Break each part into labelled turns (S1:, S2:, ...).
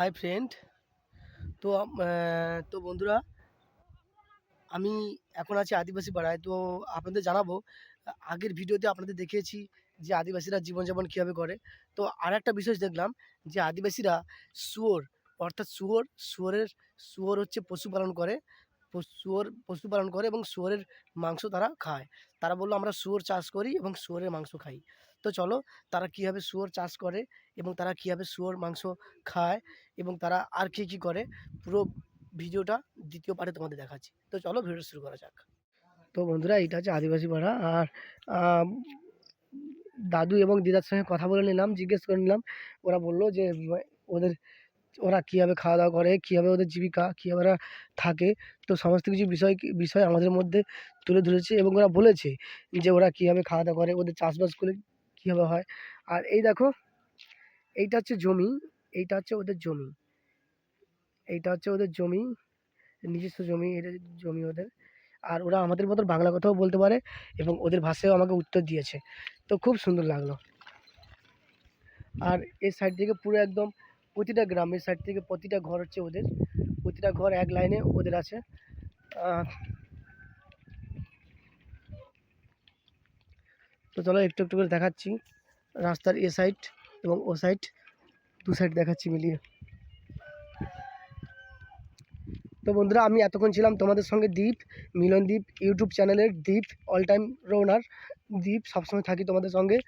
S1: Hi friend তো তো বন্ধুরা, আমি এখন আছি আদিবাসী পাড়ায়। তো আপনাদের জানাব, আগের ভিডিওতে আপনাদের দেখিয়েছি যে আদিবাসীরা জীবনযাপন কীভাবে করে। তো আর একটা বিষয় দেখলাম যে আদিবাসীরা শুয়োর, অর্থাৎ শুয়োর, শুয়োরের, শুয়োর হচ্ছে পশুপালন করে। শুয়োর পশুপালন করে এবং শুয়োরের মাংস তারা খায়। তারা বলল, আমরা শুয়োর চাষ করি এবং শুয়োরের মাংস খাই। তো চলো তারা কীভাবে শুয়োর চাষ করে এবং তারা কীভাবে শুয়োর মাংস খায় এবং তারা আর কী কী করে, পুরো ভিডিওটা দ্বিতীয় পার্টে তোমাদের দেখাচ্ছি। তো চলো ভিডিও শুরু করা যাক। তো বন্ধুরা, এটা হচ্ছে আদিবাসী পাড়া আর দাদু এবং দিদার সঙ্গে কথা বলে নিলাম, জিজ্ঞেস করে নিলাম। ওরা বলল যে, ওদের, ওরা কীভাবে খাওয়া দাওয়া করে, কীভাবে ওদের জীবিকা, কীভাবে ওরা থাকে, তো সমস্ত কিছু বিষয় বিষয় আমাদের মধ্যে তুলে ধরেছে এবং ওরা বলেছে যে ওরা কীভাবে খাওয়া দাওয়া করে, ওদের চাষবাস করে কীভাবে হয়? আর এই দেখো, এইটা হচ্ছে জমি, এইটা হচ্ছে ওদের জমি, এইটা হচ্ছে ওদের জমি, নিজস্ব জমি, এটা জমি ওদের। আর ওরা আমাদের মতন বাংলা কথাও বলতে পারে এবং ওদের ভাষায়ও আমাকে উত্তর দিয়েছে। তো খুব সুন্দর লাগল। আর এই সাইড থেকে পুরো একদম প্রতিটা গ্রামের সাইড থেকে প্রতিটা ঘর হচ্ছে ওদের। প্রতিটা ঘর এক লাইনে ওদের আছে। তো চলো একটু একটু করে দেখাচ্ছি। রাস্তার এ সাইড এবং ও সাইড দু সাইড দেখাচ্ছি মিলিয়ে। তো বন্ধুরা, আমি এতক্ষণ ছিলাম তোমাদের সঙ্গে দ্বীপ মিলন দ্বীপ ইউটিউব চ্যানেলের দ্বীপ অল টাইম রোনার দ্বীপ সবসময় থাকি তোমাদের সঙ্গে।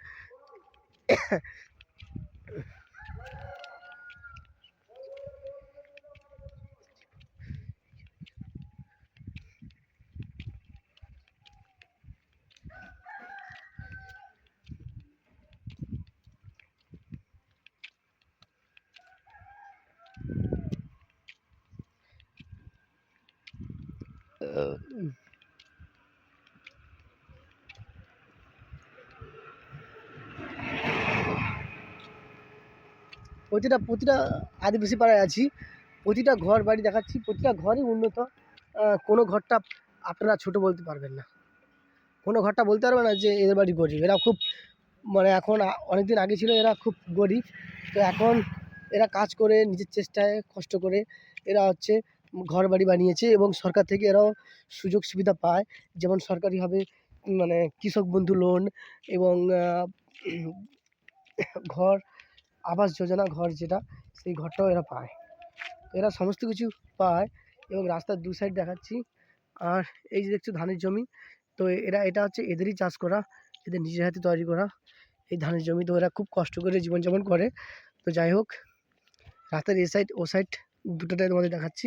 S1: প্রতিটা প্রতিটা আদিবাসী পাড়ায় আছি। প্রতিটা ঘর বাড়ি দেখাচ্ছি। প্রতিটা ঘরই উন্নত। কোনো ঘরটা আপনারা ছোট বলতে পারবেন না। কোনো ঘরটা বলতে পারবে না যে এদের বাড়ি গরিব। এরা খুব মানে এখন অনেক দিন আগে ছিল এরা খুব গরিব। তো এখন এরা কাজ করে, নিজের চেষ্টায় কষ্ট করে। এরা হচ্ছে ঘর বাড়ি বানিয়েছে এবং সরকার থেকে এরাও সুযোগ সুবিধা পায়। যেমন সরকারিভাবে মানে কৃষক বন্ধু লোন এবং ঘর, আবাস যোজনা ঘর যেটা, সেই ঘরটাও এরা পায়। এরা সমস্ত কিছু পায় এবং রাস্তার দু সাইড দেখাচ্ছি। আর এই যে দেখছ ধানের জমি, তো এরা, এটা হচ্ছে এদেরই চাষ করা, এদের নিজের হাতে তৈরি করা। এই ধানের জমি তো এরা খুব কষ্ট করে জীবনযাপন করে। তো যাই হোক, রাস্তার এ সাইড ও সাইড দুটোটাই তোমাদের দেখাচ্ছি।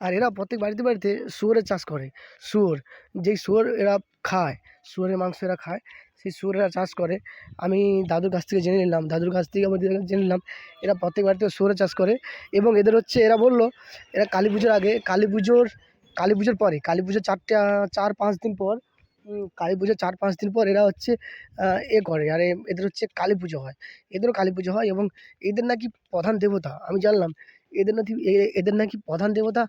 S1: আর এরা প্রত্যেক বাড়িতে বাড়িতে শুয়োরের চাষ করে। শুয়োর, যেই শুয়োর এরা খায়, শুয়োরের মাংস এরা খায়, সেই শুয়োরেরা চাষ করে। আমি দাদুর কাছ থেকে জেনে নিলাম, দাদুর কাছ থেকে আমাদের জেনে নিলাম, এরা প্রত্যেক বাড়িতে শুয়োরের চাষ করে এবং এদের হচ্ছে এরা বলল, এরা কালী পুজোর আগে, কালী পুজোর কালী পুজোর পরে, কালী পুজোর চারটা, চার পাঁচ দিন পর কালী পুজোর চার পাঁচ দিন পর এরা হচ্ছে এ করে। আর এদের হচ্ছে কালী পুজো হয়। এদেরও কালী পুজো হয় এবং এদের নাকি প্রধান দেবতা, আমি জানলাম। এদের নাকি এদের নাকি প্রধান দেবতা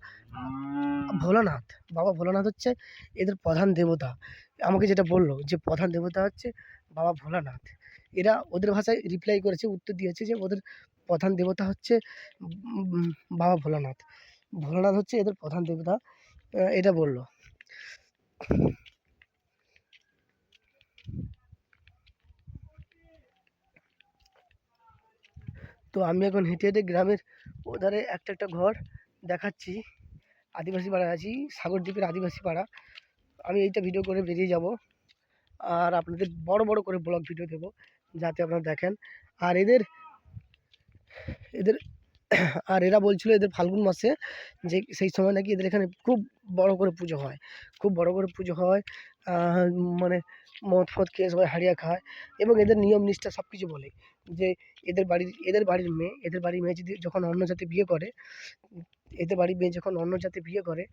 S1: ভোলানাথ। বাবা ভোলানাথ হচ্ছে এদের প্রধান দেবতা। আমাকে যেটা বলল যে প্রধান দেবতা হচ্ছে বাবা ভোলানাথ। এরা ওদের ভাষায় রিপ্লাই করেছে, উত্তর দিয়েছে যে ওদের প্রধান দেবতা হচ্ছে বাবা ভোলানাথ। ভোলানাথ হচ্ছে এদের প্রধান দেবতা এটা বলল। তো আমি এখন হেঁটে হেঁটে গ্রামের ওধারে একটা একটা ঘর দেখাচ্ছি। আদিবাসী পাড়ায় আছি, সাগরদ্বীপের আদিবাসী পাড়া। আমি এইটা ভিডিও করে বেরিয়ে যাব। আর আপনাদের বড় বড় করে ব্লগ ভিডিও দেবো, যাতে আপনারা দেখেন। আর এদের এদের, আর এরা বলছিল এদের ফাল্গুন মাসে যে সেই সময় নাকি এদের এখানে খুব বড় করে পুজো হয়। খুব বড় করে পুজো হয় মানে মদ ফদ খেয়ে সবাই হাড়িয়া খায় এবং এদের নিয়ম নিষ্ঠা সব কিছু বলে যে এদের বাড়ির এদের বাড়ির মেয়ে, এদের বাড়ির মেয়ে যদি যখন অন্য জাতি বিয়ে করে, এদের বাড়ির মেয়ে যখন অন্য জাতি বিয়ে করে,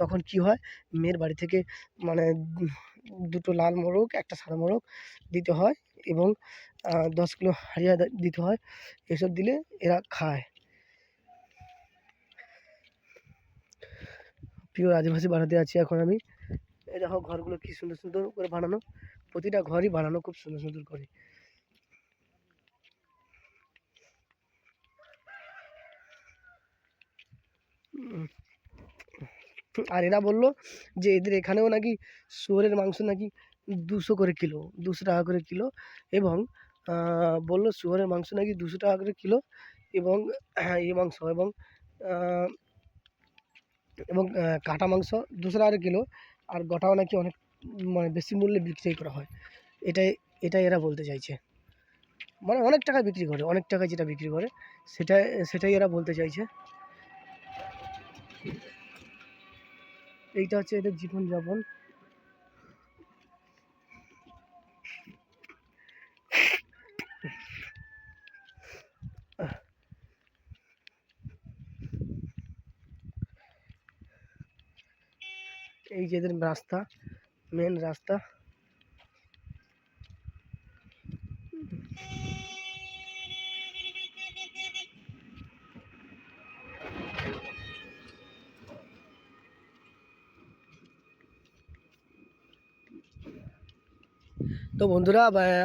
S1: তখন কি হয়? মেয়ের বাড়ি থেকে মানে দুটো লাল মোরগ, একটা সাদা মোরগ দিতে হয় এবং দশ কিলো হারিয়া দিতে হয়। এসব দিলে এরা খায়। প্রিয় আদিবাসী বাড়াতে আছি এখন আমি। এই দেখো ঘরগুলো কি সুন্দর সুন্দর করে বানানো। প্রতিটা ঘরই বানানো খুব সুন্দর সুন্দর করে আর এরা বলল যে এদের এখানেও নাকি শুয়োরের মাংস নাকি দুশো করে কিলো, দুশো টাকা করে কিলো এবং বলল শুয়োরের মাংস নাকি দুশো টাকা করে কিলো এবং এই মাংস এবং এবং কাটা মাংস দুশো টাকা করে কিলো। আর গোটাও নাকি অনেক মানে বেশি মূল্যে বিক্রি করা হয়। এটাই এটাই এরা বলতে চাইছে। মানে অনেক টাকা বিক্রি করে, অনেক টাকা যেটা বিক্রি করে সেটাই সেটাই এরা বলতে চাইছে। এইটা হচ্ছে এদের জীবনযাপন। এই যে এদের রাস্তা। মেন রাস্তা। তো বন্ধুরা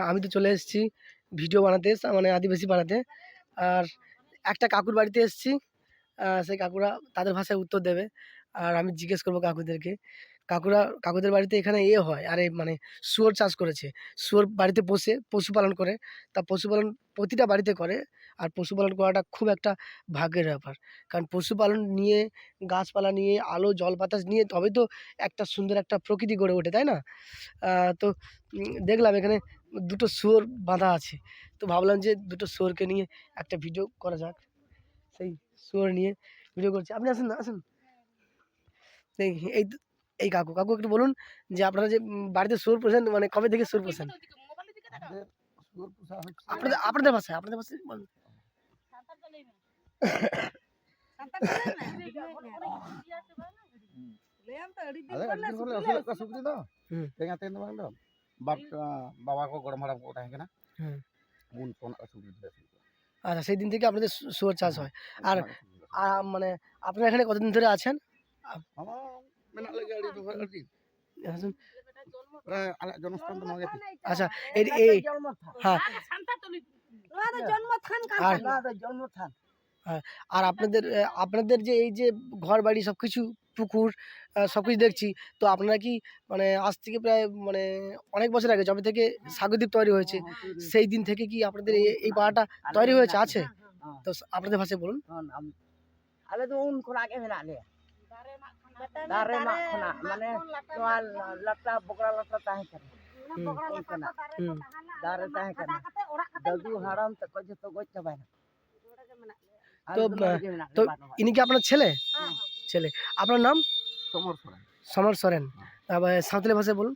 S1: আমি তো চলে এসেছি ভিডিও বানাতে মানে আদিবাসী বানাতে। আর একটা কাকুর বাড়িতে এসেছি। সেই কাকুরা তাদের ভাষায় উত্তর দেবে। আর আমি জিজ্ঞেস করব কাকুদেরকে। কাকুরা, কাকুদের বাড়িতে এখানে এ হয়, আরে মানে শুয়োর চাষ করেছে। শুয়োর বাড়িতে পোষে, পশুপালন করে। তা পশুপালন প্রতিটা বাড়িতে করে, আর পশুপালন করাটা খুব একটা ভাগ্যের ব্যাপার। কারণ পশুপালন নিয়ে, গাছপালা নিয়ে, আলো, জল, বাতাস নিয়ে তবে তো একটা সুন্দর একটা প্রকৃতি গড়ে ওঠে, তাই না? তো দেখলাম এখানে দুটো শুয়োর বাঁধা আছে। তো ভাবলাম যে দুটো শুয়োরকে নিয়ে একটা ভিডিও করা যাক। সেই শুয়োর নিয়ে ভিডিও করছি। আপনি আসেন না, আসেন। এই এই কাকু কাকু একটু বলুন যে আপনারা যে বাড়িতে সুর পোষেন মানে কবে থেকে সুর পোষেন আপনাদের আপনাদের ভাষায় আপনাদের ভাষায়
S2: আচ্ছা
S1: সেই দিন থেকে আপনাদের শুয়োর চাষ হয়। আর হ্যাঁ। মানে আপনারা এখানে কতদিন ধরে আছেন? আচ্ছা। এই আচ্ছা, হ্যাঁ।, হ্যাঁ। আর আপনাদের আপনাদের যে এই যে ঘর বাড়ি সব কিছু পুকুর সব কিছু দেখছি তো আপনারা কি মানে আজ থেকে প্রায় মানে অনেক বছর আগে জমি থেকে সাগরদ্বীপ তৈরি হয়েছে সেই দিন থেকে কি আপনাদের এই পাড়াটা তৈরি হয়েছে আছে? তো আপনাদের ভাষায় বলুন।
S3: আগে মেলা ᱫᱟᱨᱮ ᱢᱟᱜ ᱠᱷᱚᱱᱟᱜ ᱢᱟᱱᱮ ᱱᱚᱣᱟ ᱞᱟᱴᱟ ᱵᱚᱜᱲᱟ ᱞᱟᱴᱟ ᱛᱟᱦᱮᱸ ᱠᱟᱱᱟ ᱚᱱᱠᱟᱱᱟᱜ
S1: হুম
S3: ᱫᱟᱨᱮ ᱛᱟᱦᱮᱸ ᱠᱟᱱᱟ ᱫᱟᱫᱩ ᱦᱟᱲᱟᱢ ᱛᱟᱠᱚ ᱡᱚᱛᱚ ᱜᱚᱡ ᱪᱟᱵᱟᱭᱱᱟ
S1: তো,
S3: ᱟᱞᱮ ᱫᱚ ᱱᱚᱰᱮ ᱜᱮ ᱢᱮᱱᱟᱜ
S1: তো
S3: ᱞᱮᱭᱟ ᱵᱟᱨ ᱦᱚᱲ।
S1: ইনি কি আপনার ছেলে ছেলে আপনার নাম
S2: ᱥᱚᱢᱚᱨ ᱥᱚᱨᱮᱱ
S1: সমর সরেন আবার সাঁওতালি ভাষায় বলুন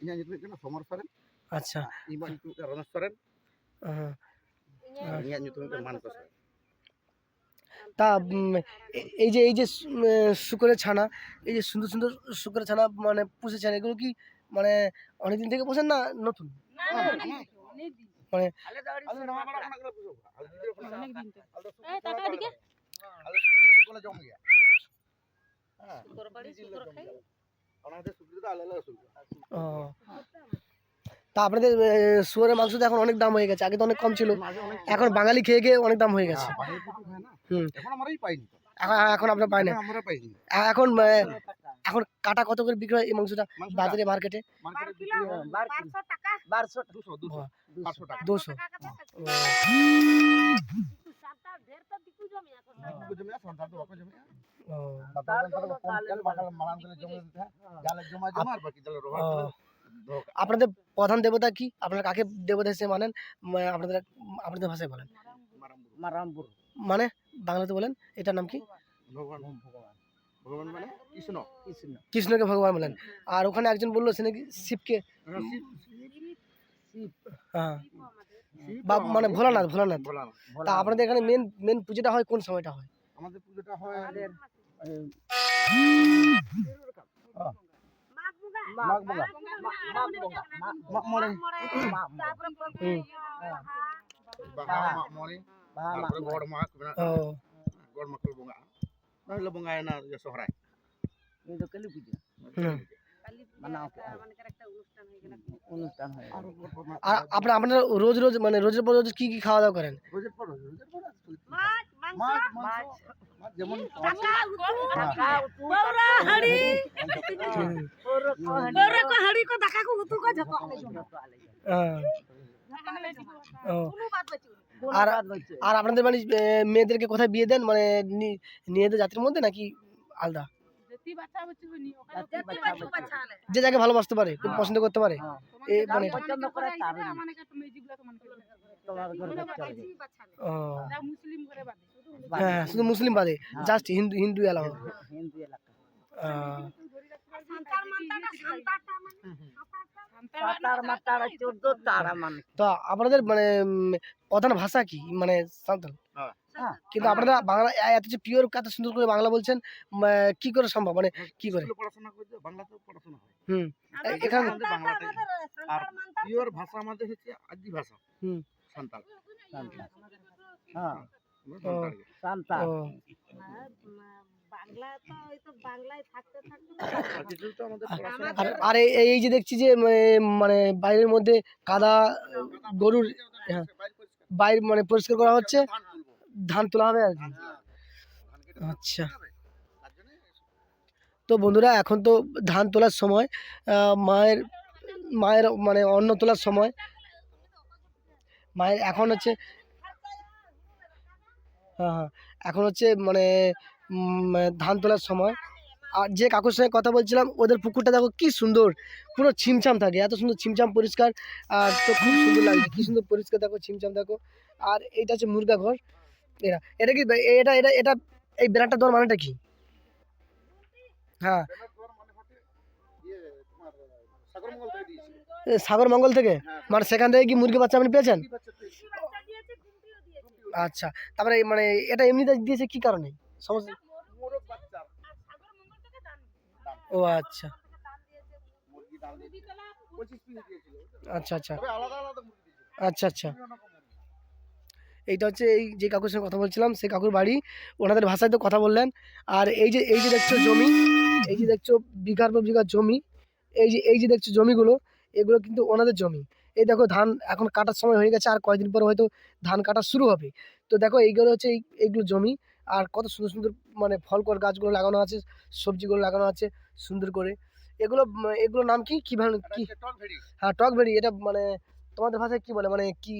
S2: ᱤᱧᱟᱹᱜ ᱧᱩᱛᱩᱢ ᱦᱩᱭᱩᱜ ᱠᱟᱱᱟ ᱥᱚᱢᱚᱨ ᱥᱚᱨᱮᱱ
S1: আচ্ছা
S2: ᱤᱧ ᱵᱟ ᱧᱩᱛᱩᱢ ᱦᱩᱭᱩᱜ ᱠᱟᱱᱟ
S1: তা এই যে এই যে শুকরের ছানা এই যে সুন্দর সুন্দর শুকরের ছানা মানে পুষেছেন এগুলো কি মানে অনেকদিন থেকে পোষেন না নতুন মানে তা আপনাদের শুয়ারের মাংস তো এখন অনেক দাম হয়ে গেছে আগে তো অনেক কম ছিল এখন বাঙালি খেয়ে খেয়ে অনেক দাম হয়ে গেছে
S2: এখন
S1: এখন কাটা কত করে বিক্রি হয় এই মাংসটা? বাজারে মার্কেটে? আপনাদের প্রধান দেবতা কি? আপনারা কাকে দেবতা হিসেবে মানেন? আপনাদের আপনাদের ভাষায় বলেন। মানে? বাংলাতে বলেন এটার নাম কি?
S2: ভগবান ভগবান। ভগবান মানে কৃষ্ণ
S3: কৃষ্ণ।
S1: কৃষ্ণকে ভগবান বলেন। আর ওখানে একজন বলল সে নাকি শিবকে।
S2: শিব
S1: হ্যাঁ। বা মানে ভোলানাথ ভোলানাথ। তা আপনাদের এখানে মেন মেন পুজোটা হয় কোন সময়টা হয়?
S2: আমাদের পুজোটা হয় মাঘ মরে
S3: হয়
S2: আর
S1: আপনারা আপনারা রোজ রোজ মানে রোজের পর রোজ কি কি খাওয়া দাওয়া করেন
S2: রোজের পর রোজ, রোজের পর রোজ। মাছ মাছ মাছ যেমন
S1: হ্যাঁ, ও। আর- আর আপনাদের মানে মেয়েদেরকে কোথায় বিয়ে দেন? মানে নিয়ে জাতির মধ্যে নাকি আলাদা? যে যাকে ভালোবাসতে পারে খুব পছন্দ করতে পারে
S3: হ্যাঁ।
S1: মানে ও,
S3: মুসলিম
S1: হ্যাঁ শুধু মুসলিম বাদে
S3: হ্যাঁ।
S1: জাস্ট হিন্দু হিন্দু এলাকা।
S3: হিন্দু এলাকা।
S1: তো। আপনাদের মানে প্রধান ভাষা কি? মানে সাঁওতাল
S2: হ্যাঁ।
S3: হ্যাঁ।
S1: কিন্তু আপনারা বাংলা এত যে পিওর এত সুন্দর করে বাংলা বলছেন কি করে সম্ভব? মানে কি করে?
S2: পড়াশোনা করতে বাংলাতেও পড়াশোনা হয়।
S1: হুম এখানে
S2: বাংলাতে আর পিওর ভাষা আমাদের হচ্ছে আদি ভাষা।
S1: হুম।
S2: সান্তাল
S3: হ্যাঁ।
S2: আমরা সান্তাল।
S3: সান্তাল
S1: ও,
S4: বাংলা তো ওই তো বাংলায় থাকতে থাকতে
S2: আর কিছু তো আমাদের পড়াশোনা
S1: আর আর এই- যে দেখছি যে মানে মানে বাইরের মধ্যে কাদা গরুর হ্যাঁ, বাইরে মানে পরিষ্কার করা হচ্ছে
S2: ধান
S1: তোলা হবে আর কি।
S2: হ্যাঁ,
S1: আচ্ছা। তো বন্ধুরা এখন তো ধান তোলার সময় মায়ের মায়ের মানে অন্ন তোলার সময়। মায়ের এখন হচ্ছে হ্যাঁ হ্যাঁ এখন হচ্ছে মানে ধান তোলার সময়। আর যে কাকুর সঙ্গে কথা বলছিলাম ওদের পুকুরটা দেখো কি সুন্দর পুরো ছিমছাম থাকে এত সুন্দর ছিমছাম পরিষ্কার আর তো খুব সুন্দর লাগছে কি সুন্দর পরিষ্কার দেখো ছিমছাম দেখো। আর এইটা হচ্ছে মুরগা ঘর এটা এটা কি এটা এটা এটা এই বেড়াটা দেওয়ার মানেটা কি? হ্যাঁ। সাগর মঙ্গল থেকে? মানে সেখান থেকে কি মুরগি বাচ্চা আপনি পেয়েছেন? আচ্ছা তারপরে মানে এটা এমনিতে দিয়েছে কি কারণে? সমস্যা ও আচ্ছা। আচ্ছা আচ্ছা।
S2: তবে আলাদা আলাদা মুরগি দিয়েছিল।
S1: আচ্ছা আচ্ছা। এইটা হচ্ছে এই যে কাকুর সঙ্গে কথা বলছিলাম সেই কাকুর বাড়ি। ওনাদের ভাষায় তো কথা বললেন। আর এই যে এই যে দেখছ জমি এই যে দেখছ বিঘার পর বিঘা জমি এই যে এই যে দেখছ জমিগুলো এগুলো কিন্তু ওনাদের জমি। এই দেখো ধান এখন কাটার সময় হয়ে গেছে আর কয়েকদিন পর হয়তো ধান কাটা শুরু হবে। তো দেখো এইগুলো হচ্ছে এই এইগুলো জমি। আর কত সুন্দর সুন্দর মানে ফলকর গাছগুলো লাগানো আছে সবজিগুলো লাগানো আছে সুন্দর করে। এগুলো উম, এগুলোর নাম কি? কি কি?
S2: হচ্ছে টক ভেড়ি।
S1: হ্যাঁ এটা মানে তোমাদের ভাষায় কি বলে? মানে কি?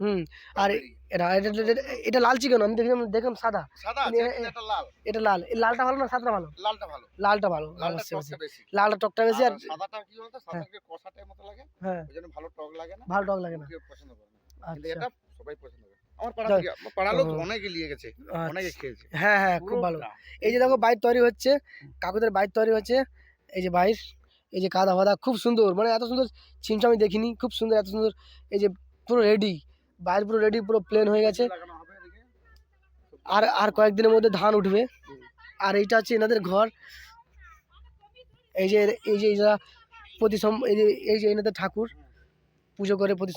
S1: হুম আর এটা এটা লাল চিকেন আমি দেখলাম দেখলাম সাদা।
S2: লাল।
S1: এটা লাল। লালটা ভালো না সাদাটা ভালো?
S2: লালটা ভালো।
S1: লালটা ভালো। লাল
S2: লালটা টকটা বেশি।
S1: লালটা টকটা বেশি আর
S2: সাদাটা কি বলতো? সাদাকে কষাটার মতো লাগে।
S1: হ্যাঁ।
S2: ভালো টক লাগে না।
S1: ভালো টক লাগে না।
S2: পছন্দ করে না।
S1: আচ্ছা।
S2: এটা সবাই পছন্দ করে। আমার পাড়া থেকে লোক অনেকে নিয়ে গেছে অনেকে
S1: আচ্ছা।
S2: খেয়েছে।
S1: হ্যাঁ হ্যাঁ খুব ভালো। এই যে দেখো বাইর তৈরি হচ্ছে কাকুদের বাইর তৈরি হচ্ছে এই যে বাইর এই যে কাদা ফাদা খুব সুন্দর মানে এত সুন্দর ছিমছ আমি দেখিনি খুব সুন্দর এত সুন্দর এই যে পুরো রেডি বাইর পুরো রেডি পুরো প্লেন হয়ে গেছে। আর আর কয়েকদিনের মধ্যে ধান উঠবে। আর এইটা হচ্ছে এনাদের ঘর। এই যে এই যে এরা প্রতি এই যে এই যে এনাদের ঠাকুর পুজো করে প্রতি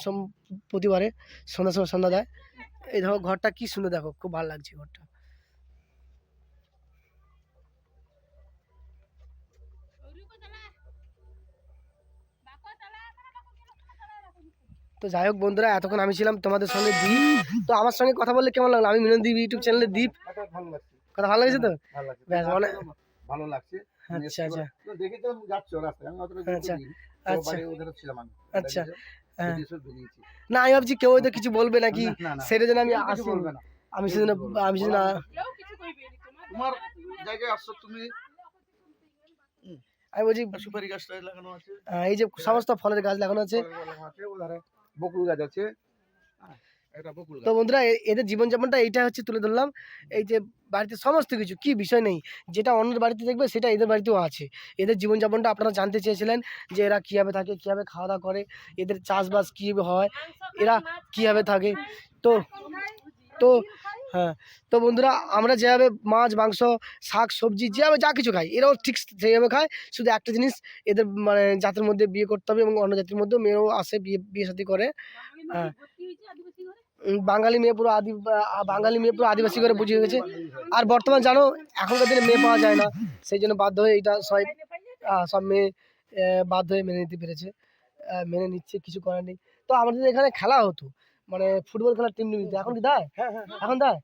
S1: প্রতিবারে সন্ধ্যা সন্ধ্যা দেয়। এই দেখো ঘরটা কি সুন্দর দেখো খুব ভালো লাগছে ঘরটা। তো যাই হোক বন্ধুরা এতক্ষণ আমি ছিলাম তোমাদের সঙ্গে দ্বীপ তো আমার সঙ্গে কথা বললে কেমন লাগল? আমি মিলন দ্বীপ ইউটিউব চ্যানেলে দ্বীপ
S2: ভালো লাগছে।
S1: কথা ভালো লেগেছে তো?
S2: ভালো লাগছে।
S1: ব্যাস, অনেক-
S2: ভালো লাগছে।
S1: আচ্ছা আচ্ছা।
S2: তো দেখে যাচ্ছ রাস্তায় আমি অতটা
S1: আচ্ছা, আচ্ছা। আচ্ছা, হ্যাঁ। না আমি ভাবছি কেউ হয়তো কিছু বলবে নাকি
S2: সেটা না, না।
S1: জন্য আমি আসি।
S2: বলবে না।
S1: আমি সেজন্য। আমি সেজন্য
S2: তোমার জায়গায় আসছো তুমি?
S1: আমি বলছি
S2: সুপারি গাছটা লাগানো আছে?
S1: এই যে সমস্ত ফলের গাছ লাগানো আছে।
S2: বকুল গাছ আছে। হ্যাঁ,
S1: তো বন্ধুরা এদের জীবনযাপনটা এইটা হচ্ছে তুলে ধরলাম। এই যে বাড়িতে সমস্ত কিছু কি বিষয় নেই। যেটা অন্যের বাড়িতে দেখবে সেটা এদের বাড়িতেও আছে। এদের জীবনযাপনটা আপনারা জানতে চেয়েছিলেন যে এরা কীভাবে থাকে কীভাবে খাওয়া দাওয়া করে এদের চাষবাস কীভাবে হয় এরা কীভাবে থাকে। তো তো হ্যাঁ তো বন্ধুরা আমরা যেভাবে মাছ মাংস শাক সবজি যেভাবে যা কিছু খাই এরাও ঠিক সেইভাবে খায়। শুধু একটা জিনিস এদের মানে জাতের মধ্যে বিয়ে করতে হবে এবং অন্য জাতির মধ্যেও মেয়েও আসে বিয়ে বিয়ে সাথে করে। হ্যাঁ। বাঙালি মেয়ে পুরো আদি বাঙালি মেয়ে পুরো আদিবাসী করে বুঝিয়ে গেছে আর বর্তমান জানো, এখনকার দিনে মেয়ে পাওয়া যায় না। সেই জন্য বাধ্য হয়ে এটা সবাই সব মেয়ে বাধ্য হয়ে মেনে নিতে পেরেছে। মেনে নিচ্ছে, কিছু করার নেই। তো আমাদের এখানে খেলা হতো। মানে ফুটবল খেলার টিম নিবি। এখন কি দেয়?
S2: হ্যাঁ, হ্যাঁ, হ্যাঁ।
S1: এখন দেয়?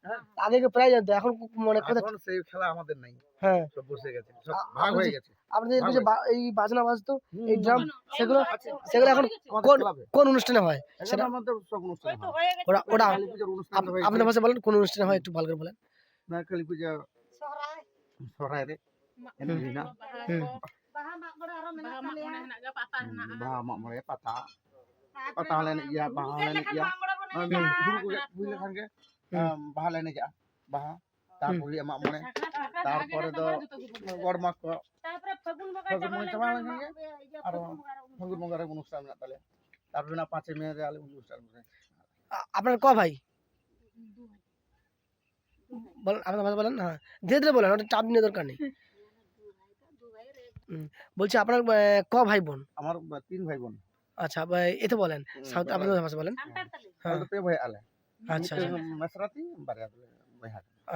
S1: আগে কি প্রায় জানতো? এখন মানে কোথায়
S2: সেই খেলা আমাদের নাই।
S1: হ্যাঁ।
S2: সব বসে গেছে সব ভাগ হয়ে গেছে।
S1: আপনাদের যে এই বাজনা বাজতো এই ড্রাম সেগুলো সেগুলো এখন কোন কোন অনুষ্ঠানে হয়? সেটা
S2: আমাদের সব অনুষ্ঠানে
S1: ওটা
S2: ওটা
S1: আপনার ভাষা বলেন কোন অনুষ্ঠানে হয় একটু ভালো করে বলেন।
S2: না কালী পূজা সরাই সরাই রে। না?
S4: বাহা মাগড়া পাতা। পাতা। হলেন ইয়া
S2: বাহা হলেন ইয়া ᱯᱟᱛᱟ ᱯᱟᱛᱟ ᱦᱚᱸᱞᱮ ᱮᱱᱮᱡ ᱜᱮᱭᱟ ᱵᱟᱦᱟ ᱦᱚᱸᱞᱮ ᱮᱱᱮᱡ ᱜᱮᱭᱟ ᱦᱩᱲᱩ ᱠᱚ ᱜᱮᱫ ᱦᱩᱭ ᱞᱮᱠᱷᱟᱱ ᱜᱮ
S1: হুম।
S2: ᱵᱟᱦᱟ ᱞᱮ ᱮᱱᱮᱡᱟ ᱵᱟᱦᱟ ᱛᱟᱨᱯᱚᱨᱮ ᱢᱟᱜ ᱢᱚᱬᱮ তারপরে তো গড় মাস কো
S4: তারপরে ফাগুন বঙ্গা
S2: ফাগুন
S4: চাবালে
S2: বঙ্গা চাবালে খান গে,
S4: ইয়ে
S2: আরো
S4: ফাগুন বঙ্গা আরো
S2: ফাগুন বঙ্গারে অনুষ্ঠান মেলা তাহলে তারপরে না পাঁচে মে রে আলে অনুষ্ঠান করে
S1: আ- আপনার ক ভাই বলেন আপনার ভাষা বলেন হ্যাঁ ধীরে ধীরে বলেন ওটা চাপ নিয়ে দরকার নেই হুম, বলছি আপনার আহ, ক ভাই বোন
S2: আমার তিন ভাই বোন
S1: আচ্ছা এতে বলেন সাউথ আপনাদের ভাষা বলেন? হ্যাঁ। আচ্ছা আচ্ছা।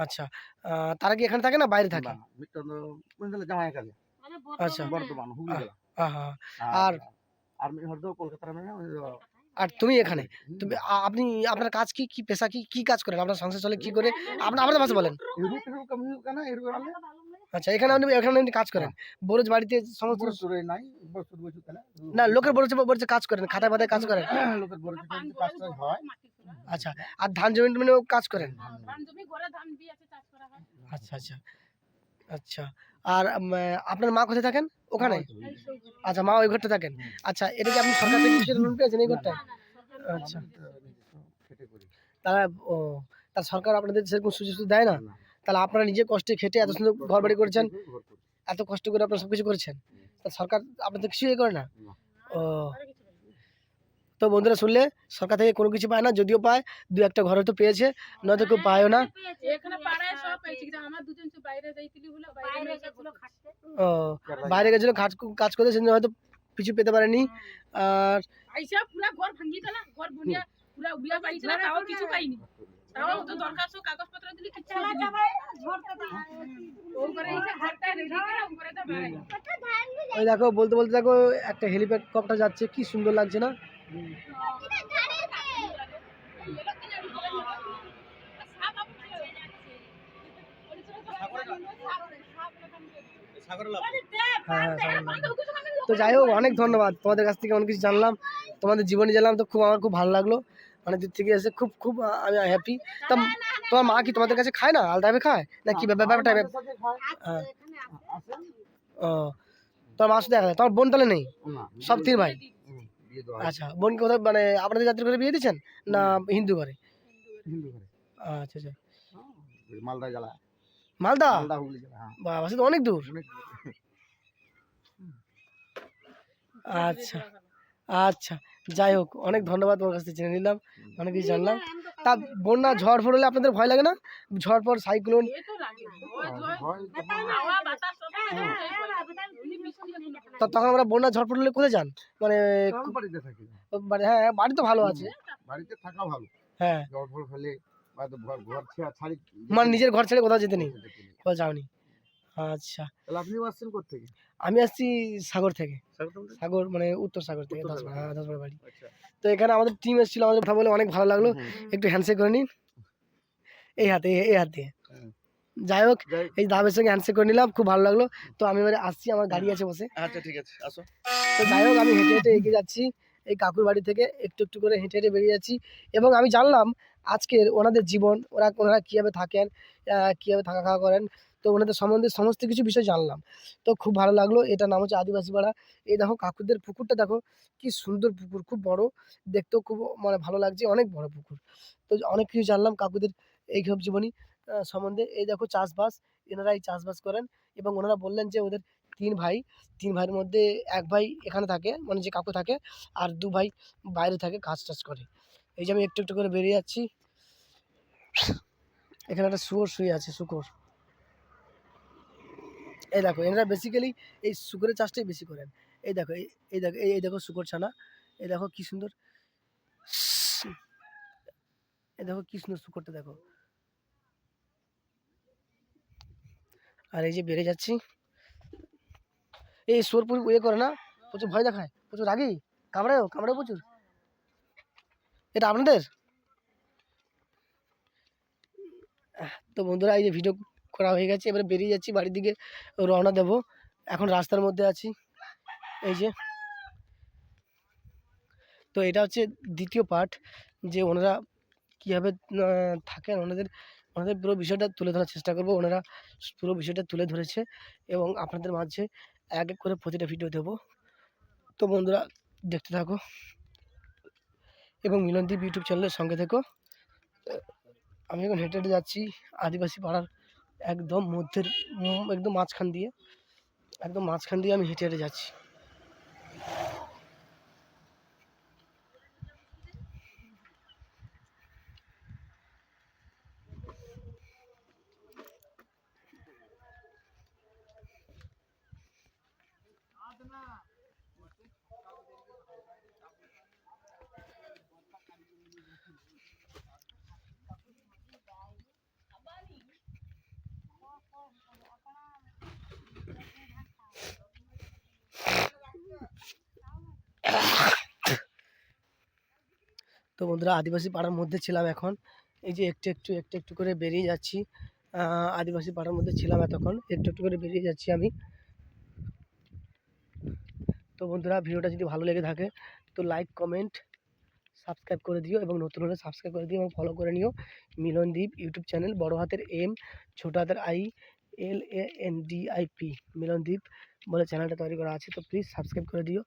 S1: আচ্ছা তারা কি এখানে থাকে না বাইরে থাকে?
S4: মানে
S1: আচ্ছা।
S2: আর
S1: আর-
S2: আর মিট হরদো কলকাতা মে ওই
S1: আর তুমি এখানে? তুমি আপনি আপনার কাজ কি কি পেশা কি কি কাজ করেন? আপনার সংসার চলে কি করে? আপনার আপনার ভাষা বলেন। আচ্ছা এখানে আপনি এখানে আপনি কাজ করেন? বরোজ বাড়িতে সমস্ত
S2: নাই
S1: না লোকের বরোজ বরোজ কাজ করেন খাতায় পাতায় কাজ করেন।
S2: লোকের বড় সুরে কাজটা হয়।
S1: আচ্ছা আর ধান জমি টমিও কাজ করেন? আচ্ছা আচ্ছা আচ্ছা আর আপনার মা কোথায় থাকেন? ওখানে? আচ্ছা মা ওই ঘরটা থাকেন। আচ্ছা এটা কি আপনি সরকার থেকে কিছু লোন পেয়েছেন এই ঘরটা আচ্ছা। তারা ও তা সরকার আপনাদের সেরকম সুযোগ দেয় না। তাহলে আপনারা নিজে কষ্টে খেটে এত সুন্দর ঘর বাড়ি করেছেন এত কষ্ট করে আপনারা সবকিছু করেছেন? তা সরকার আপনাদের কিছু ইয়ে করে না। ও। তো বন্ধুরা শুনলে সরকার থেকে কোনো কিছু পায় না যদিও পায় দু একটা ঘরে তো পেয়েছে নয়তো কেউ পায়ও না।
S5: এখানে পাড়ায় সব পেয়েছি কিন্তু আমার দুজন তো বাইরে যাইতিলি বলে বাইরে
S4: বাইরে
S5: মেয়েকে
S4: গেছিল খাটতে।
S1: ও বাইরে গেছিল কাজ কাজ করতে সেজন্য হয়তো কিছু পেতে পারেনি। আর
S5: পুরা ঘর ভাঙ্গি গেল ঘর বুনিয়া পুরা উড়িয়া পাইছিল তাও কিছু পাইনি। তাও তো দরখাস্ত কাগজপত্র দিলি কিছু
S4: চালা যাবে ঝড়তে দিই
S5: ও করে এসে ঘরটা রেডি করে ও তো বেড়াই।
S1: ওই দেখো বলতে বলতে দেখো একটা হেলিকপ্টার যাচ্ছে কি সুন্দর লাগছে না? হ্যাঁ হ্যাঁ। তো যাই হোক অনেক ধন্যবাদ। তোমাদের কাছ থেকে অনেক কিছু জানলাম। তোমাদের জীবনে জানলাম তো খুব আমার খুব ভালো লাগল। অনেক দূর থেকে এসে খুব খুব আমি হ্যাপি তা তোমার মা কি তোমাদের কাছে খায় না? আলাদা খায়? না কি ব্যাপার ব্যাপারটা হ্যাঁ ও তোমার মা শুধু একা তোমার বোন তাহলে নেই? সব তিন ভাই? আচ্ছা বোন কোথায় মানে আপনাদের জাতির ঘরে বিয়ে দিয়েছেন? না হিন্দু ঘরে?
S2: হিন্দু ঘরে।
S1: আচ্ছা আচ্ছা।
S2: মালদা জেলা।
S1: মালদা?
S2: হ্যাঁ।
S1: বাবা সে তো অনেক দূর। আচ্ছা আচ্ছা। যাই হোক অনেক ধন্যবাদ তোমার কাছ থেকে জেনে নিলাম অনেক কিছু জানলাম। তা বন্যা ঝড় ফড় হলে আপনাদের ভয় লাগে না? ঝড় ফড় সাইক্লোন
S5: এ তো
S2: হয় তখন
S1: হ্যাঁ। আমরা বন্যা ঝড় ফড় হলে কোথায় যান? মানে
S2: কোন বাড়িতে থাকি।
S1: মানে হ্যাঁ বাড়ি তো ভালো আছে।
S2: বাড়িতে থাকা ভালো।
S1: হ্যাঁ।
S2: জ্বর ফল হলে
S1: মানে নিজের ঘর ছেড়ে কোথাও যেতে নেই? কোথাও যাওনি। আচ্ছা।
S2: তাহলে আপনিও আসছেন কোথেকে
S1: আমি আসছি সাগর থেকে। সাগর মানে উত্তর সাগর থেকে
S2: উত্তর
S1: দশ
S2: সাগর।
S1: হ্যাঁ বাড়ি।
S2: আচ্ছা।
S1: তো এখানে আমাদের টিম এসেছিল আমাদের কথা বলে অনেক ভালো লাগল। একটু হ্যান্ডশেক করে নিন। এই হাতে এই- এই হাতে যাই হোক এই দাবের সঙ্গে হ্যান্ডশেক করে নিলাম খুব ভালো লাগল। তো আমি এবারে আসছি আমার গাড়ি আছে বসে।
S2: আচ্ছা ঠিক আছে আসো।
S1: তো যাই হোক আমি হেঁটে হেঁটে এগিয়ে যাচ্ছি এই কাকুর বাড়ি থেকে একটু একটু করে হেঁটে হেঁটে বেরিয়ে যাচ্ছি। এবং আমি জানলাম আজকের ওনাদের জীবন ওরা ওনারা কীভাবে থাকেন কীভাবে থাকা খাওয়া করেন তো ওনাদের সম্বন্ধে সমস্ত কিছু বিষয় জানলাম। তো খুব ভালো লাগল। এটার নাম হচ্ছে আদিবাসী পাড়া। এই দেখো কাকুদের পুকুরটা দেখো, কি সুন্দর পুকুর, খুব বড়। দেখতেও খুব মানে ভালো লাগছে, অনেক বড় পুকুর। তো অনেক কিছু জানলাম কাকুদের এই সব জীবনী সম্বন্ধে। এই দেখো চাষবাস এনারা এই চাষবাস করেন এবং ওনারা বললেন যে ওদের তিন ভাই, তিন ভাইয়ের মধ্যে এক ভাই এখানে থাকে মানে যে কাকু থাকে, আর দু ভাই বাইরে থাকে কাজ টাজ করে। এই যে আমি একটু একটু করে বেরিয়ে যাচ্ছি। এখানে একটা শুয়োর শুয়ে আছে, শুকর। এই দেখো, এনারা বেসিক্যালি এই শুকরের চাষটাই বেশি করেন। এই দেখো এই দেখো এই দেখো শুকর ছানা। এই দেখো কী সুন্দর। এই দেখো কি সুন্দর শুকরটা দেখো। আর এই যে বেড়ে যাচ্ছি। এই সোরপুর ইয়ে করে না, প্রচুর ভয় দেখায়, প্রচুর রাগি। কামড়ায়ও কামড়ায় প্রচুর। এটা আপনাদের? তো বন্ধুরা, এই যে ভিডিও করা হয়ে গেছে। এবারে বেরিয়ে যাচ্ছি, বাড়ির দিকে রওনা দেব। এখন রাস্তার মধ্যে আছি। এই যে। তো এটা হচ্ছে দ্বিতীয় পার্ট যে ওনারা কীভাবে থাকেন। ওনাদের ওনাদের পুরো বিষয়টা তুলে ধরার চেষ্টা করব। ওনারা পুরো বিষয়টা তুলে ধরেছে এবং আপনাদের মাঝে এক এক করে প্রতিটা ভিডিও দেব। তো বন্ধুরা, দেখতে থাকো এবং মিলনদীপ ইউটিউব চ্যানেলের সঙ্গে থেকো। আমি এখন হেঁটে হেঁটে যাচ্ছি। আদিবাসী পাড়ার একদম মধ্যের উম, একদম মাঝখান দিয়ে একদম মাঝখান দিয়ে আমি হেঁটে হেঁটে যাচ্ছি। তো বন্ধুরা আদিবাসী পাড়ার মধ্যে ছিলাম এখন। এই যে একটু একটু একটু একটু করে বেরিয়ে যাচ্ছি। আদিবাসী পাড়ার মধ্যে ছিলাম এতক্ষণ। একটু একটু করে বেরিয়ে যাচ্ছি আমি। তো বন্ধুরা ভিডিওটা যদি ভালো লেগে থাকে, তো লাইক কমেন্ট সাবস্ক্রাইব করে দিও এবং নতুন হলে সাবস্ক্রাইব করে দিও এবং ফলো করে নিও। মিলনদীপ ইউটিউব চ্যানেল, বড় হাতের এম, ছোট হাতের I, L A N D I P. Milandeep বলে চ্যানেলটা তৈরি করা আছে, তো প্লিজ সাবস্ক্রাইব করে দিও।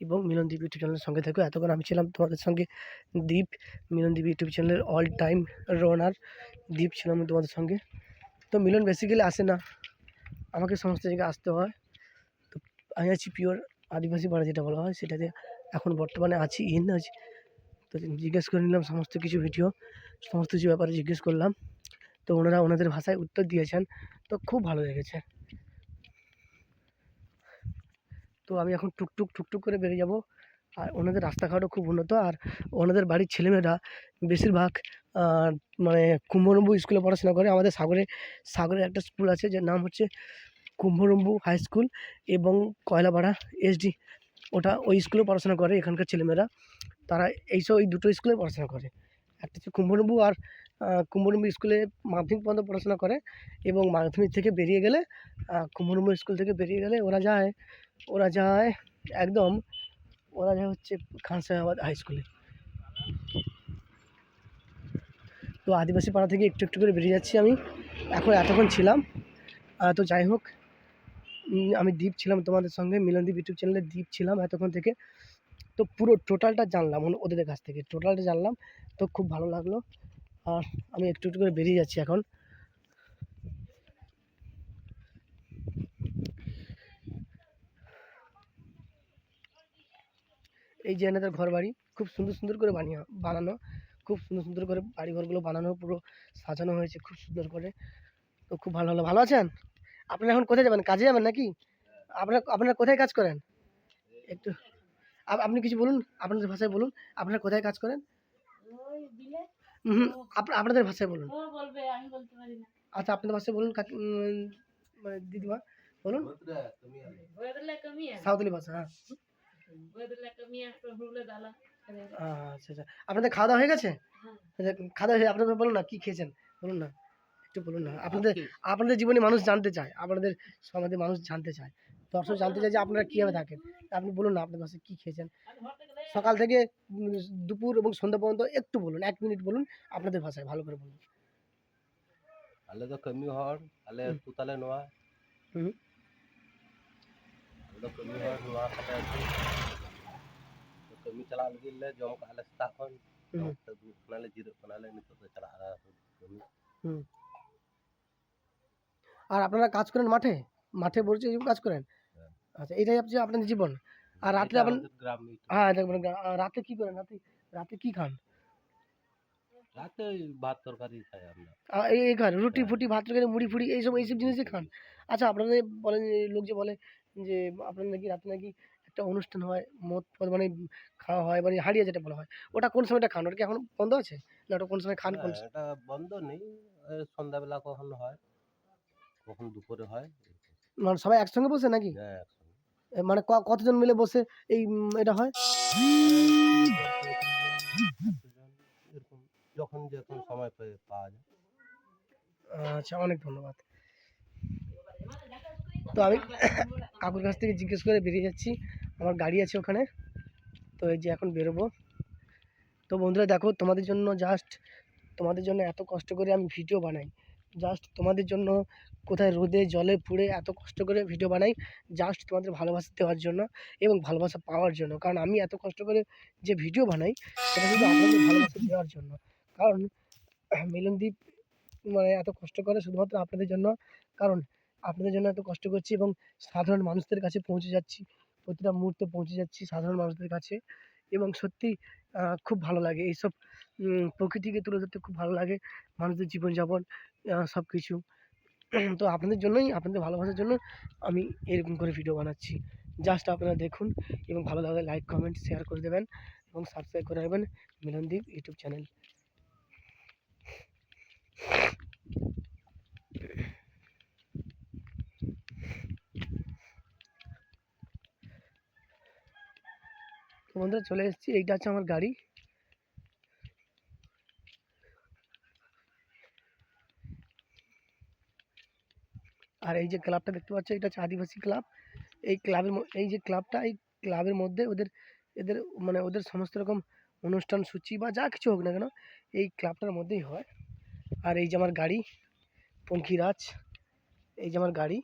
S1: এবং মিলনদীপ ইউটিউব চ্যানেলের সঙ্গে থেকো এতক্ষণ আমি ছিলাম তোমাদের সঙ্গে। দীপ মিলনদীপ ইউটিউব চ্যানেলের অল টাইম রানার দ্বীপ ছিলাম তোমাদের সঙ্গে। তো মিলন বেসিক্যালি আসে না। আমাকে সমস্ত জায়গায় আসতে হয়। তো আমি আছি পিওর আদিবাসী পাড়া যেটা বলা হয়, সেটাতে এখন বর্তমানে আছি ইন আছি। তো জিজ্ঞেস করে নিলাম সমস্ত কিছু ভিডিও সমস্ত কিছু ব্যাপারে জিজ্ঞেস করলাম। তো ওনারা ওনাদের ভাষায় উত্তর দিয়েছেন। তো খুব ভালো লেগেছে। তো আমি এখন টুকটুক টুকটুক করে বেরিয়ে যাব। আর ওনাদের রাস্তাঘাটও খুব উন্নত। আর ওনাদের বাড়ির ছেলেমেয়েরা বেশিরভাগ মানে কুম্ভরম্বু স্কুলে পড়াশোনা করে। আমাদের সাগরে সাগরে একটা স্কুল আছে যার নাম হচ্ছে কুম্ভরম্বু হাই স্কুল এবং কয়লাপাড়া এসডি ওটা ওই স্কুলে পড়াশোনা করে এখানকার ছেলেমেয়েরা। তারা এইসব, এই দুটো স্কুলে পড়াশোনা করে। একটা হচ্ছে কুম্ভরম্বু আর আহ, কুম্ভরম্বু স্কুলে মাধ্যমিক পর্যন্ত পড়াশোনা করে এবং মাধ্যমিক থেকে বেরিয়ে গেলে আহ, কুম্ভরম্বু স্কুল থেকে বেরিয়ে গেলে ওরা যায় ওরা যায় একদম ওরা যায় হচ্ছে খানসাহাবাদ হাই স্কুলে। তো আদিবাসী পাড়া থেকে একটু একটু করে বেরিয়ে যাচ্ছি আমি। এখন এতক্ষণ ছিলাম। তো যাই হোক আমি দ্বীপ ছিলাম তোমাদের সঙ্গে মিলনদীপ ইউটিউব চ্যানেলে দ্বীপ ছিলাম এতক্ষণ থেকে। তো পুরো টোটালটা জানলাম ওন- ওদের কাছ থেকে টোটালটা জানলাম। তো খুব ভালো লাগল। আর আমি একটু একটু করে বেরিয়ে যাচ্ছি এখন। এই যে এনাদের ঘর বাড়ি খুব সুন্দর সুন্দর করে বানিয়ে, বানানো, খুব সুন্দর সুন্দর করে বাড়ি ঘরগুলো বানানো, পুরো সাজানো হয়েছে খুব সুন্দর করে। তো খুব ভালো হলো। ভালো আছেন? আপনারা এখন কোথায় যাবেন? কাজে যাবেন নাকি? আপনারা আপনারা কোথায় কাজ করেন? একটু আপনি কিছু বলুন, আপনাদের ভাষায় বলুন, আপনারা কোথায় কাজ করেন? আপনাদের ভাষায় বলুন।
S5: বলবে আমি বলতে পারি না।
S1: আচ্ছা আপনাদের ভাষায় বলুন কাকি মানে দিদিমা বলুন। সাঁওতালি ভাষা হ্যাঁ। আচ্ছা আচ্ছা। আপনাদের খাওয়া দাওয়া হয়ে গেছে?
S5: হ্যাঁ।
S1: আচ্ছা, খাওয়া দাওয়া হয়ে আপনাদের বলুন না কি খেয়েছেন? বলুন না একটু বলুন না। আপনাদের আপনাদের জীবনে মানুষ জানতে চায় আপনাদের সমাজে মানুষ জানতে চায়। দর্শক জানতে চায় যে আপনারা কীভাবে থাকেন। তা আপনি বলুন না আপনার বাসায় কী খেয়েছেন? সকাল থেকে উম, দুপুর এবং সন্ধ্যা পর্যন্ত একটু বলুন এক মিনিট বলুন আপনাদের ভাষায় ভালো করে বলুন
S6: ᱟᱞᱮ ᱫᱚ ᱠᱟᱹᱢᱤ ᱦᱚᱲ ᱟᱞᱮ
S1: ᱦᱩᱸ.
S6: ᱟᱹᱛᱩ ᱛᱟᱞᱮ ᱱᱚᱣᱟ
S1: ᱦᱩᱸ.
S6: ᱟᱞᱮ ᱫᱚ ᱠᱟᱹᱢᱤ ᱦᱚᱲ ᱱᱚᱣᱟ ᱛᱟᱞᱮ ᱟᱹᱛᱩ ᱛᱚ ᱠᱟᱹᱢᱤ ᱪᱟᱞᱟᱜ ᱞᱟᱹᱜᱤᱫ ᱞᱮ ᱡᱚᱢ ᱠᱟᱜᱼᱟ ᱞᱮ ᱥᱮᱛᱟᱜ ᱠᱷᱚᱱ
S1: ᱦᱩᱸ.
S6: ᱡᱚᱢ ᱠᱟᱛᱮ ᱫᱩᱲᱩᱵ ᱠᱟᱱᱟᱞᱮ ᱡᱤᱨᱟᱹᱜ ᱠᱟᱱᱟᱞᱮ ᱱᱤᱛᱚᱜ ᱫᱚ ᱪᱟᱞᱟᱜ ᱠᱟᱹᱢᱤ
S1: আর আপনারা কাজ করেন মাঠে মাঠে বসে এই কাজ করেন
S6: হ্যাঁ।
S1: আচ্ছা এটাই হচ্ছে আপনাদের জীবন আর
S6: এটা
S1: আপনি হ্যাঁ রাতে কি করেন? রাতে রাতে কি খান?
S6: রাতে ভাত তরকারি খাই আমরা।
S1: এই খান রুটি
S6: হ্যাঁ।
S1: ফুটি ভাত তরকারি মুড়ি ফুড়ি এইসব এইসব জিনিসই খান? আচ্ছা আপনাদের বলেন লোক যে বলে যে আপনাদের নাকি রাতে নাকি একটা অনুষ্ঠান হয় মদ ফদ মানে খাওয়া হয় মানে হারিয়ে যেটা বলা হয় ওটা কোন সময়টা খান? ওটা কি এখন বন্ধ আছে? না ওটা কোন সময় খান কোন
S6: এটা বন্ধ নেই। সন্ধ্যাবেলা কখন হয়? কখন দুপুরে হয়?
S1: মানে সবাই একসঙ্গে বসে নাকি?
S6: হ্যাঁ
S1: মানে কতজন মিলে বসে এই এটা হয়?
S6: যখন যখন সময় পেয়ে পাওয়া যায়।
S1: আচ্ছা অনেক ধন্যবাদ। তো আমি কাকুর কাছ থেকে জিজ্ঞেস করে বেরিয়ে যাচ্ছি। আমার গাড়ি আছে ওখানে। তো এই যে এখন বেরোবো। তো বন্ধুরা দেখো তোমাদের জন্য জাস্ট তোমাদের জন্য এত কষ্ট করে আমি ভিডিও বানাই। জাস্ট তোমাদের জন্য কোথায় রোদে, জলে পুড়ে এত কষ্ট করে ভিডিও বানাই জাস্ট তোমাদের ভালোবাসা দেওয়ার জন্য এবং ভালোবাসা পাওয়ার জন্য। কারণ আমি এত কষ্ট করে যে ভিডিও বানাই, সেটা শুধু আপনাদের ভালোবাসা দেওয়ার জন্য। কারণ, মিলনদীপ মানে এত কষ্ট করে শুধুমাত্র আপনাদের জন্য। কারণ, আপনাদের জন্য এত কষ্ট করছি এবং সাধারণ মানুষদের কাছে পৌঁছে যাচ্ছি। প্রতিটা মুহূর্তে পৌঁছে যাচ্ছি সাধারণ মানুষদের কাছে। এবং সত্যি খুব ভালো লাগে। এইসব প্রকৃতিকে তুলে ধরতে খুব ভালো লাগে। মানুষদের জীবনযাপন সব কিছু তো আপনাদের জন্যই, আপনাদের ভালোবাসার জন্য আমি এরকম করে ভিডিও বানাচ্ছি। জাস্ট আপনারা দেখুন এবং ভালো লাগলে লাইক কমেন্ট শেয়ার করে দেবেন এবং সাবস্ক্রাইব করে রাখবেন মিলনদীপ ইউটিউব চ্যানেল বন্ধুরা চলে এসেছি, এইটা হচ্ছে আমার গাড়ি। আর এই যে ক্লাবটা দেখতে পাচ্ছ, এটা হচ্ছে আদিবাসী ক্লাব এই ক্লাবের এই যে ক্লাবটা এই ক্লাবের মধ্যে ওদের, এদের মানে ওদের সমস্ত রকম অনুষ্ঠান সূচি বা যা কিছু হোক না কেন, এই ক্লাবটার মধ্যেই হয়। আর এই যে আমার গাড়ি পঙ্খিরাজ এই যে আমার গাড়ি,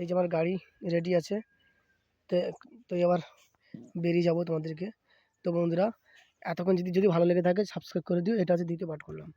S1: এই যে আমার গাড়ি রেডি আছে। তো তো এবার বেরিয়ে যাব তোমাদেরকে। তো বন্ধুরা, এতক্ষণ যদি যদি ভালো লেগে থাকে সাবস্ক্রাইব করে দিও, এটা হচ্ছে দ্বিতীয় পাঠ করলাম।